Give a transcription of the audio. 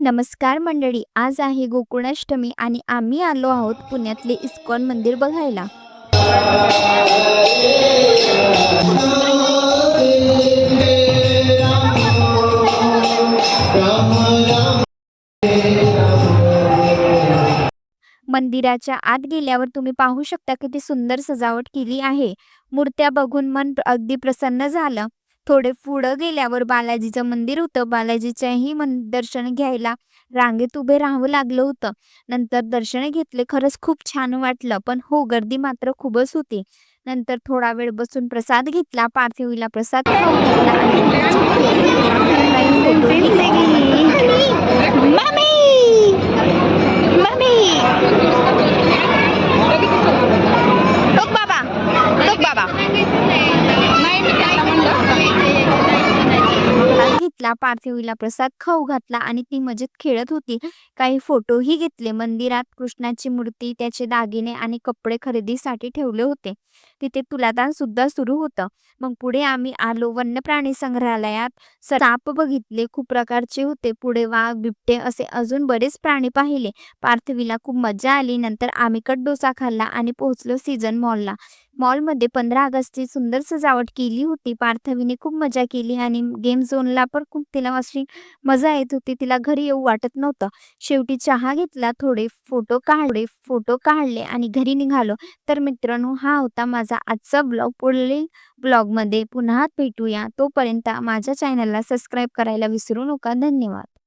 नमस्कार मंडळी आज आहे गोकुळाष्टमी आणि आम्ही आलो आहोत पुण्यातले इस्कॉन मंदिर बघायला. मंदिराच्या आत गेल्यावर तुम्ही पाहू शकता किती सुंदर सजावट केली आहे. मूर्त्या बघून मन अगदी प्रसन्न झालं. थोडे पुढं गेल्यावर बालाजीचं मंदिर होतं. बालाजीच्याही दर्शन घ्यायला रांगेत उभे राहावं लागलं होतं. नंतर दर्शन घेतले खरंच खूप छान वाटलं. पण हो गर्दी मात्र खूपच होती. नंतर थोडा वेळ बसून प्रसाद घेतला पार्थिवीला प्रसाद घेतला घेतला पार्थिवीला प्रसाद खाऊ घातला आणि ती मजेत खेळत होती. काही फोटोही घेतले. मंदिरात कृष्णाची मूर्ती त्याचे दागिने आणि कपडे खरेदीसाठी ठेवले होते. तिथे तुलादान सुद्धा सुरू होतं. मग पुढे आम्ही आलो वन्य प्राणी संग्रहालयात. साप बघितले खूप प्रकारचे होते. पुढे वाघ बिबटे असे अजून बरेच प्राणी पाहिले. पार्थिवीला खूप मजा आली. नंतर आम्ही कट डोसा खाल्ला आणि पोहोचलो सीझन मॉलला. मॉलमध्ये पंधरा ऑगस्टची सुंदर सजावट केली होती. पार्थवीने खूप मजा केली आणि गेम झोनला पण खूप तिला अशी मजा येत होती. तिला घरी येऊ वाटत नव्हतं. शेवटी चहा घेतला थोडे फोटो काढले फोटो काढले आणि घरी निघालो. तर मित्रांनो हा होता माझा आजचा ब्लॉग. पुढील ब्लॉगमध्ये पुन्हा भेटूया. तोपर्यंत माझ्या चॅनलला सबस्क्राईब करायला विसरू नका. धन्यवाद.